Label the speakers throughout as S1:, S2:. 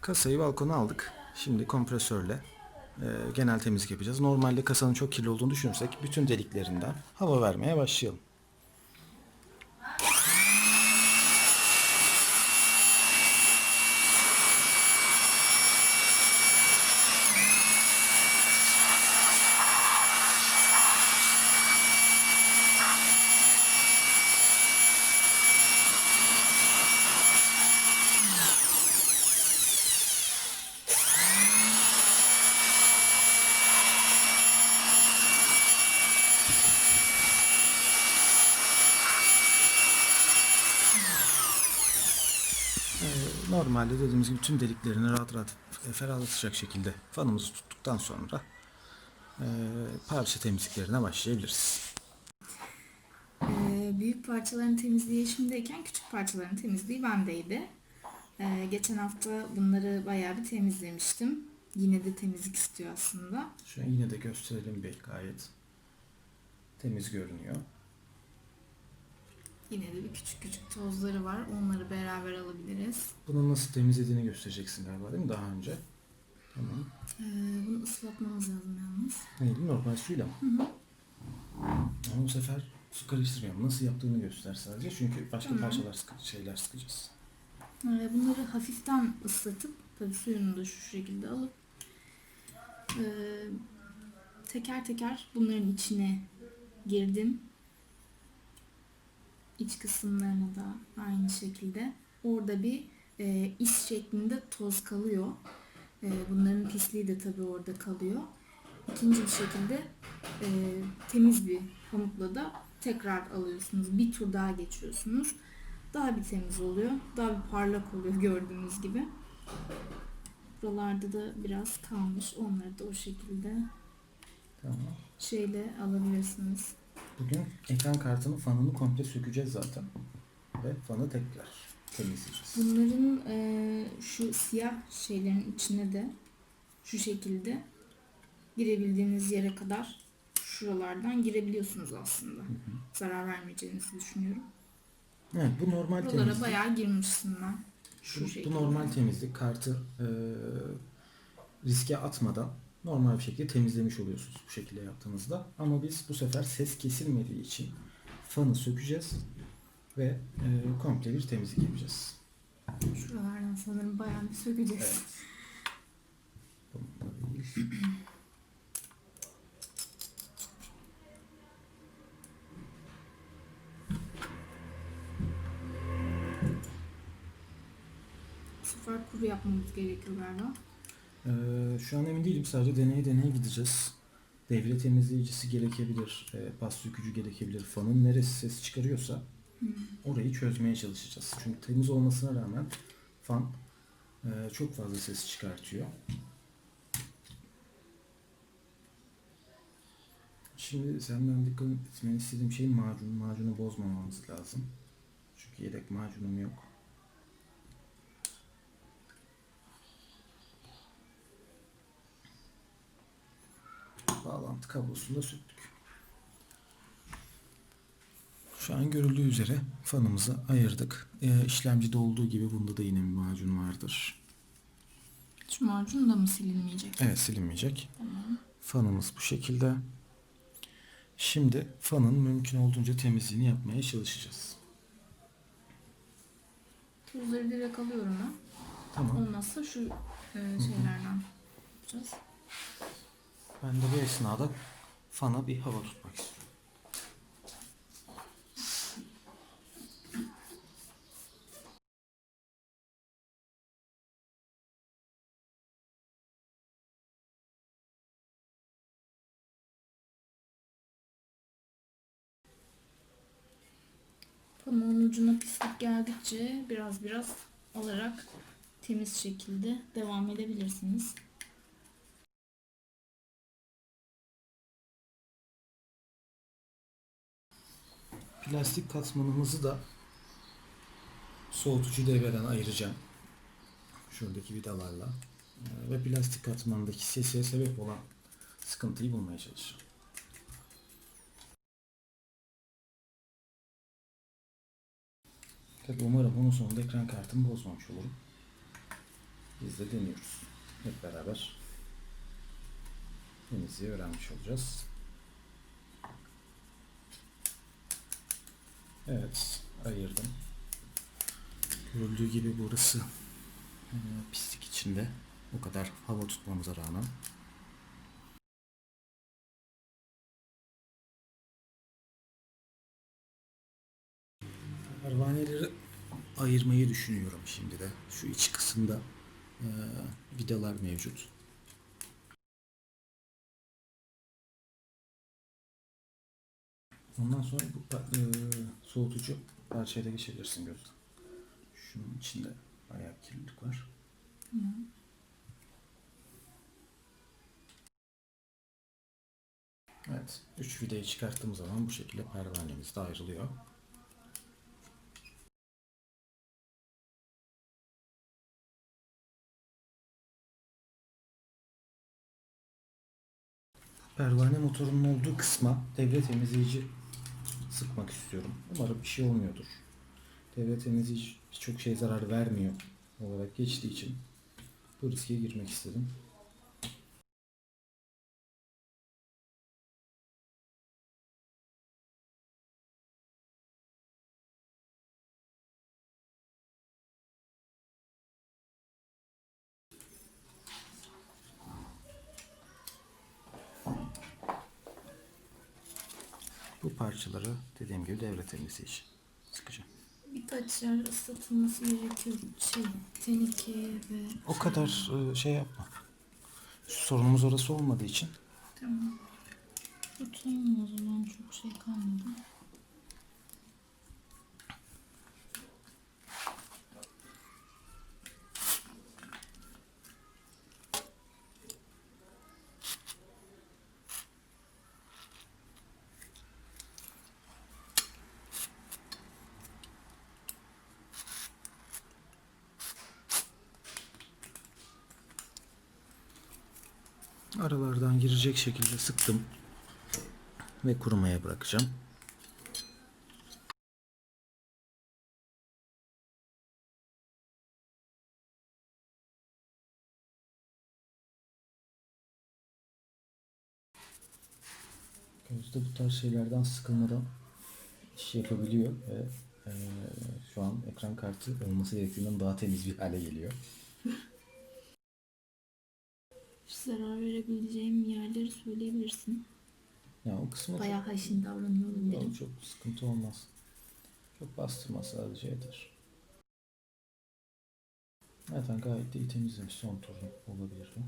S1: Kasayı balkona aldık. Şimdi kompresörle e, genel temizlik yapacağız. Normalde kasanın çok kirli olduğunu düşünürsek bütün deliklerinden hava vermeye başlayalım. Normalde dediğimiz gibi tüm deliklerini rahat rahat e, ferahlatacak şekilde fanımızı tuttuktan sonra e, parça temizliklerine başlayabiliriz.
S2: Ee, büyük parçaların temizliği eşimdeyken küçük parçaların temizliği bendeydi. Ee, geçen hafta bunları bayağı bir temizlemiştim. Yine de temizlik istiyor aslında.
S1: Şu an yine de gösterelim bir gayet temiz görünüyor.
S2: Yine de bir küçük küçük tozları var. Onları beraber alabiliriz.
S1: Bunun nasıl temizlediğini göstereceksin galiba değil mi daha önce? Tamam.
S2: Ee, bunu ıslatmamız lazım yalnız.
S1: Neydi? Normal suyla mı? Ama bu sefer su karıştırmayalım. Nasıl yaptığını göster sadece. Çünkü başka
S2: Tamam.
S1: parçalar sıkı, şeyler sıkacağız.
S2: Ee, bunları hafiften ıslatıp tabii suyunu da şu şekilde alıp ee, teker teker bunların içine girdim. İç kısımlarına da aynı şekilde. Orada bir e, is şeklinde toz kalıyor. E, bunların pisliği de tabii orada kalıyor. İkinci bir şekilde e, temiz bir pamukla da tekrar alıyorsunuz. Bir tur daha geçiyorsunuz. Daha bir temiz oluyor. Daha bir parlak oluyor gördüğünüz gibi. Buralarda da biraz kalmış. Onları da o şekilde
S1: Tamam.
S2: şeyle alabilirsiniz.
S1: Bugün ekran kartının fanını komple sökeceğiz zaten. Ve fanı tekrar temizleyeceğiz.
S2: Bunların e, şu siyah şeylerin içine de şu şekilde girebildiğiniz yere kadar şuralardan girebiliyorsunuz aslında. Zarar vermeyeceğinizi düşünüyorum.
S1: Evet bu normal
S2: Buralara
S1: temizlik.
S2: bayağı girmişsin ben. Şu
S1: Bu, bu normal temizlik. Kartı e, riske atmadan normal bir şekilde temizlemiş oluyorsunuz bu şekilde yaptığınızda. Ama biz bu sefer ses kesilmediği için fanı sökeceğiz ve e, komple bir temizlik yapacağız.
S2: Şuralardan sanırım bayağı bir sökeceğiz.
S1: Evet.
S2: Bu sefer kuru yapmamız gerekiyor galiba.
S1: Ee, şu an emin değilim. Sadece deneye deneye gideceğiz. Devre temizleyicisi gerekebilir, e, pas sökücü gerekebilir. Fanın neresi ses çıkarıyorsa orayı çözmeye çalışacağız. Çünkü temiz olmasına rağmen fan e, çok fazla ses çıkartıyor. Şimdi senden dikkat etmeni istediğim şey macun. Macunu bozmamamız lazım. Çünkü yedek macunum yok. Kablosunu da söktük. Şu an görüldüğü üzere fanımızı ayırdık. Ee, işlemcide olduğu gibi bunda da yine bir macun vardır.
S2: Şu macun da mı silinmeyecek?
S1: Evet silinmeyecek.
S2: Tamam.
S1: Fanımız bu şekilde. Şimdi fanın mümkün olduğunca temizliğini yapmaya çalışacağız.
S2: Tuzları direkt alıyorum ben.
S1: Tamam.
S2: Olmazsa şu e, şeylerden yapacağız.
S1: Ben de bu esnada fana bir hava tutmak istiyorum.
S2: Pamuğun ucuna pislik geldikçe biraz biraz alarak temiz şekilde devam edebilirsiniz.
S1: Plastik katmanımızı da soğutucu devreden ayıracağım. Şuradaki vidalarla. Ee, Ve plastik katmandaki sese sebep olan sıkıntıyı bulmaya çalışacağım. Tabii umarım bunun sonunda ekran kartımı bozmamış olurum. biz de deniyoruz. Hep beraber temizliği öğrenmiş olacağız. Evet, ayırdım. Görüldüğü gibi burası e, pislik içinde. O kadar hava tutmamıza rağmen. Pervaneleri ayırmayı düşünüyorum şimdi de. Şu iç kısımda e, vidalar mevcut. Ondan sonra bu e, soğutucu parçaya da geçebilirsin gözüm. Şunun içinde bayağı kirlilik var. Evet, 3 vidayı çıkarttığım zaman bu şekilde pervanemiz de ayrılıyor. Pervane motorunun olduğu kısma devre temizleyici sıkmak istiyorum. Umarım bir şey olmuyordur. Devre temizleyici birçok şey zarar vermiyor olarak geçtiği için bu riske girmek istedim. Parçaları dediğim gibi devre temizleyici sıkacağım.
S2: Birkaç yer ısıtılması gerekiyor. Şey, teneke ve...
S1: O kadar e, şey yapma. Sorunumuz orası olmadığı için
S2: Tamam. Tutayım o zaman çok şey kalmadı.
S1: Aralardan girecek şekilde sıktım ve kurumaya bırakacağım. Gözde bu tarz şeylerden sıkılmadan iş yapabiliyor ve eee, şu an ekran kartı olması gerektiğinden daha temiz bir hale geliyor.
S2: Zarar verebileceğim yerleri söyleyebilirsin.
S1: Ya o kısmı çok-
S2: Bayağı haşin davranıyorum derim.
S1: çok sıkıntı olmaz. Çok bastırma sadece yeter. Zaten gayet de iyi temizlemiş. Son turun olabilir bu.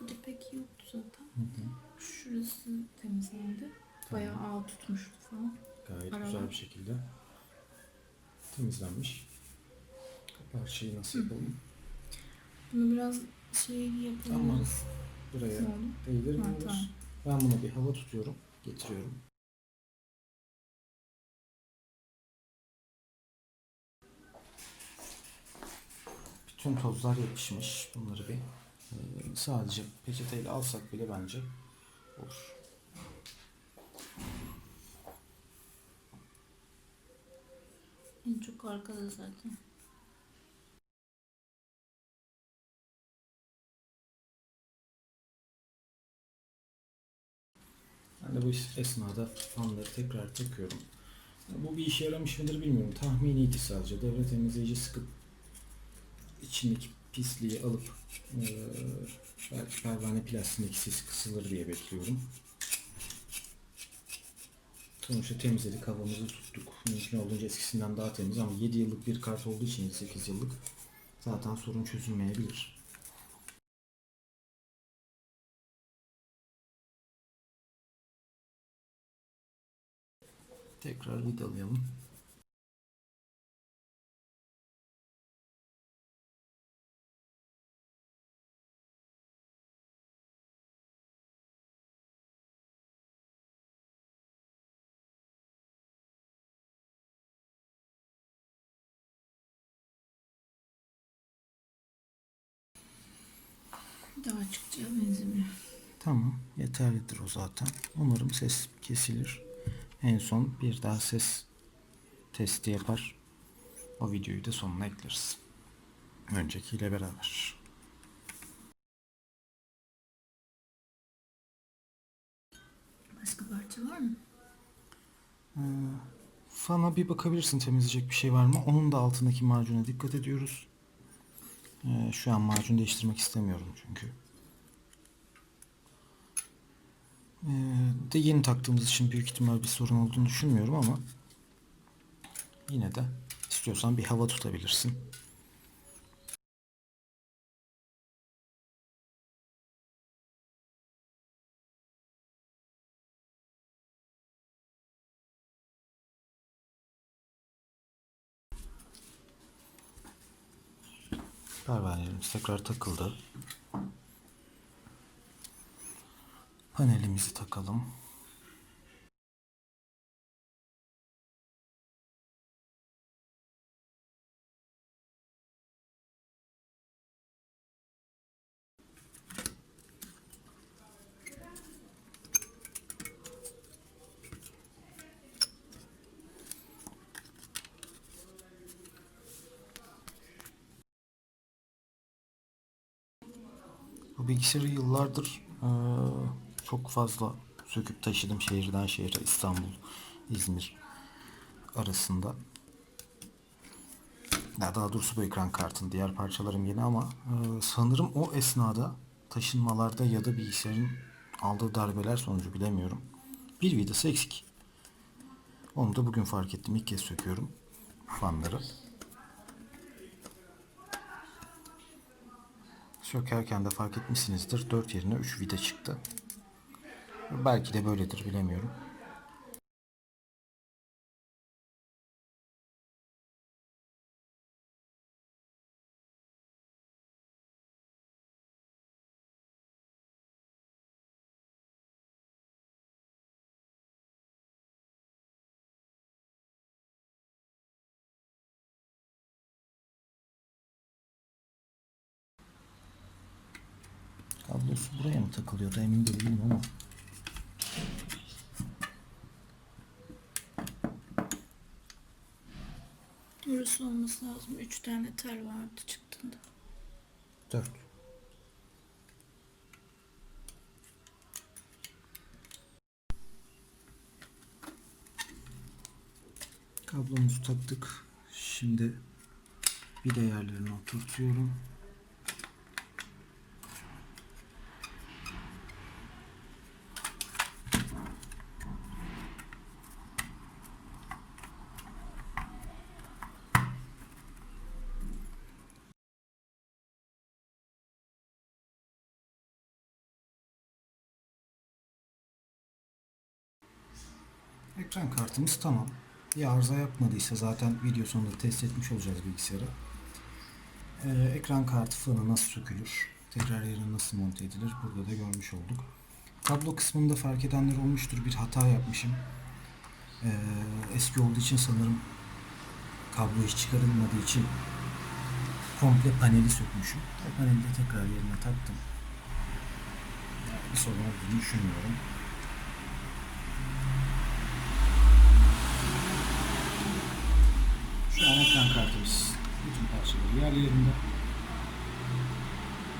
S2: Bu da pek yoktu zaten.
S1: Hı hı.
S2: Şurası temizlendi. Bayağı ağ tutmuştu falan.
S1: Gayet
S2: Aralar.
S1: güzel bir şekilde temizlenmiş. Parçayı nasıl yapalım?
S2: Bunu biraz şey yapabiliriz.
S1: Buraya
S2: Ne oldu? Ha, tamam.
S1: Ben buna bir hava tutuyorum. Getiriyorum. Bütün tozlar yapışmış. Bunları bir sadece peçeteyle alsak bile bence olur.
S2: En çok arkada zaten.
S1: Bu esnada fanları tekrar takıyorum. Bu bir işe yaramış mıdır bilmiyorum. Tahminiydi sadece. Devre temizleyici sıkıp içindeki pisliği alıp eee, belki pervane plastiğindeki sis kısılır diye bekliyorum. Sonuçta temizledik, havamızı tuttuk. Mümkün olduğunca eskisinden daha temiz ama 7 yıllık bir kart olduğu için 8 yıllık zaten sorun çözülmeyebilir. Tekrar vidalayalım.
S2: Daha çıkacağı benzemiyor.
S1: Tamam, yeterlidir o zaten. Umarım ses kesilir. En son bir daha ses testi yapar. O videoyu da sonuna ekleriz. Öncekiyle beraber.
S2: Başka parça var mı?
S1: Fana bir bakabilirsin temizleyecek bir şey var mı? Onun da altındaki macuna dikkat ediyoruz. Ee, şu an macun değiştirmek istemiyorum çünkü. Ee, de yeni taktığımız için büyük ihtimal bir sorun olduğunu düşünmüyorum ama yine de istiyorsan bir hava tutabilirsin. Pervanelerimiz tekrar takıldı. Panelimizi takalım. Bu bilgisayarı yıllardır çok fazla söküp taşıdım şehirden şehre İstanbul, İzmir arasında. Ya daha doğrusu bu ekran kartın diğer parçalarım yeni ama eee, sanırım o esnada taşınmalarda ya da bilgisayarın aldığı darbeler sonucu bilemiyorum. Bir vidası eksik. Onu da bugün fark ettim. İlk kez söküyorum fanları. Sökerken de fark etmişsinizdir. 4 yerine 3 vida çıktı. Belki de böyledir bilemiyorum. Kablosu buraya mı takılıyordu emin değilim ama.
S2: Orası olması lazım. Üç tane tel vardı çıktığında.
S1: 4. Kablomuzu taktık. Şimdi bir de yerlerine oturtuyorum. Ekran kartımız tamam. Bir arıza yapmadıysa zaten video sonunda test etmiş olacağız bilgisayarı. Ee, ekran kartı fanı nasıl sökülür, tekrar yerine nasıl monte edilir burada da görmüş olduk. Kablo kısmında fark edenler olmuştur. Bir hata yapmışım. Ee, eski olduğu için sanırım kablo hiç çıkarılmadığı için komple paneli sökmüşüm. Paneli de tekrar yerine taktım. Yani bir sorun olduğunu düşünmüyorum. Şu an ekran kartımız bütün parçaları yerlerinde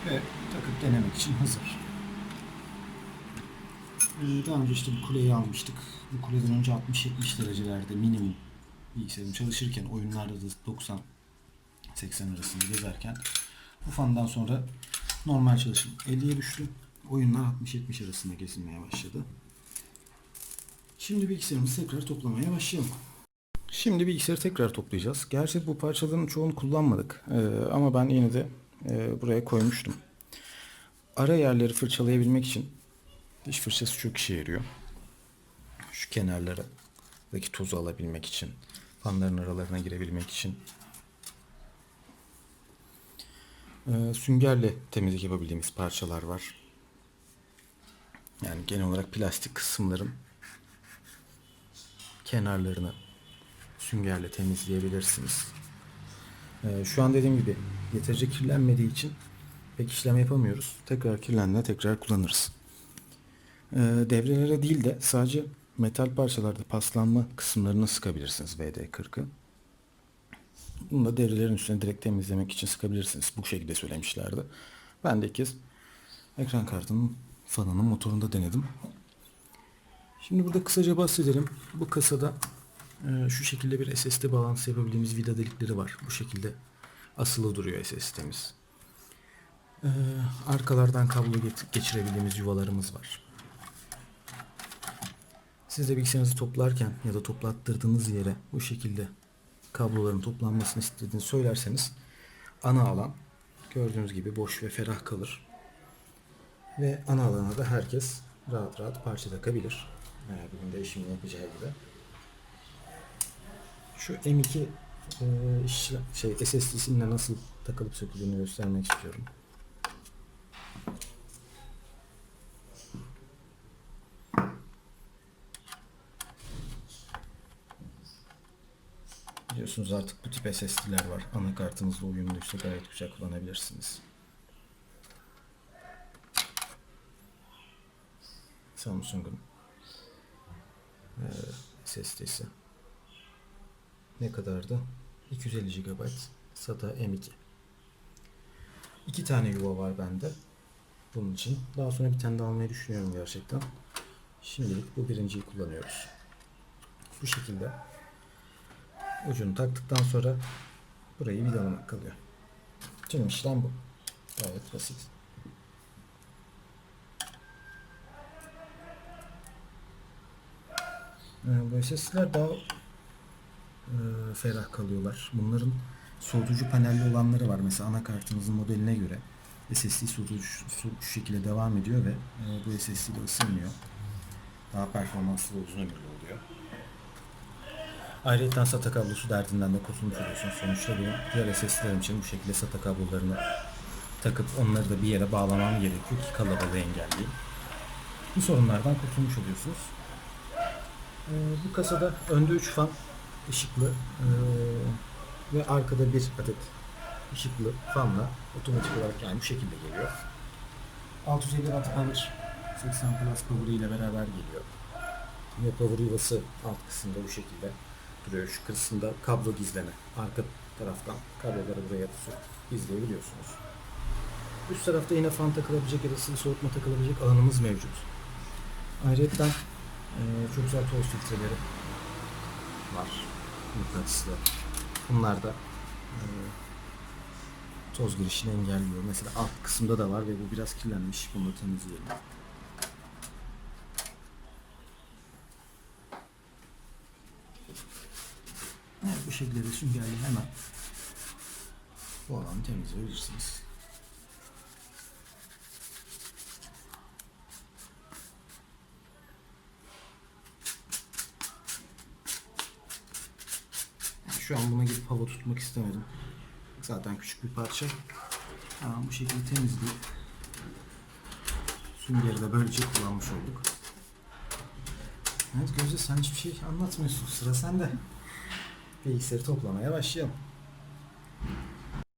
S1: ve takıp denemek için hazır. Ee, Daha önce işte bu kuleyi almıştık. Bu kuleden önce 60-70 derecelerde minimum bilgisayarım çalışırken oyunlarda da 90-80 arasında gezerken bu fandan sonra normal çalışım 50'ye düştü. Oyunlar 60-70 arasında gezinmeye başladı. Şimdi bilgisayarımızı tekrar toplamaya başlayalım. Şimdi bilgisayarı tekrar toplayacağız. Gerçi bu parçaların çoğunu kullanmadık. Ee, ama ben yine de e, buraya koymuştum. Ara yerleri fırçalayabilmek için diş fırçası çok işe yarıyor. Şu kenarlardaki tozu alabilmek için, fanların aralarına girebilmek için. Ee, süngerle temizlik yapabildiğimiz parçalar var. Yani genel olarak plastik kısımların kenarlarını süngerle temizleyebilirsiniz. Ee, şu an dediğim gibi yeterince kirlenmediği için pek işlem yapamıyoruz. Tekrar kirlendiğinde tekrar kullanırız. Ee, devrelere değil de sadece metal parçalarda paslanma kısımlarını sıkabilirsiniz VD40'ı. Bunu da devrilerin üstüne direkt temizlemek için sıkabilirsiniz. Bu şekilde söylemişlerdi. Ben de ilk kez ekran kartının fanının motorunda denedim. Şimdi burada kısaca bahsedelim. Bu kasada şu şekilde bir SSD bağlantısı yapabildiğimiz vida delikleri var. Bu şekilde asılı duruyor SSD'miz. E, arkalardan kablo geçirebildiğimiz yuvalarımız var. Siz de bilgisayarınızı toplarken ya da toplattırdığınız yere bu şekilde kabloların toplanmasını istediğini söylerseniz ana alan gördüğünüz gibi boş ve ferah kalır. Ve ana alana da herkes rahat rahat parça takabilir. Bugün değişimini yapacağı gibi. Şu M2 e, şey SSD'sinde nasıl takılıp söküldüğünü göstermek istiyorum. Biliyorsunuz artık bu tip SSD'ler var. Anakartınızla uyumluysa gayet güzel kullanabilirsiniz. Samsung'un eee SSD'si. Ne kadardı? 250 GB SATA M2. İki tane yuva var bende. Bunun için. Daha sonra bir tane daha almayı düşünüyorum gerçekten. Şimdilik bu birinciyi kullanıyoruz. Bu şekilde ucunu taktıktan sonra burayı vidalamak kalıyor. Tüm işlem bu. Gayet basit. Ee, Bu SSD'ler daha e, ferah kalıyorlar. Bunların soğutucu panelli olanları var. Mesela anakartınızın modeline göre SSD soğutucu şu şu şekilde devam ediyor ve e, bu SSD de ısınmıyor. Daha performanslı ve uzun ömürlü oluyor. Ayrıca SATA kablosu derdinden de kurtulmuş oluyorsunuz. Sonuçta benim diğer SSD'lerim için bu şekilde SATA kablolarını takıp onları da bir yere bağlamam gerekiyor ki kalabalığı engelleyeyim. Bu sorunlardan kurtulmuş oluyorsunuz. Ee, bu kasada önde 3 fan ışıklı ee, ve arkada bir adet ışıklı fanla otomatik olarak yani bu şekilde geliyor. 650 watt power 80 plus power ile beraber geliyor. Ve power yuvası alt kısımda bu şekilde duruyor. Şu kısımda kablo gizleme. Arka taraftan kabloları buraya tutup gizleyebiliyorsunuz. Üst tarafta yine fan takılabilecek ya da sıvı soğutma takılabilecek alanımız mevcut. Ayrıca e, çok güzel toz filtreleri var. Mıknatıslı. Bunlar da e, toz girişini engelliyor. Mesela alt kısımda da var ve bu biraz kirlenmiş. Bunu da temizleyelim. Evet, bu şekilde de süngerle hemen bu alanı temizleyebilirsiniz. An buna gidip hava tutmak istemedim. Zaten küçük bir parça. Hemen bu şekilde temizleyip süngeri de böylece kullanmış olduk. Evet Gözde sen hiçbir şey anlatmıyorsun. Sıra sende. Bilgisayarı toplamaya başlayalım.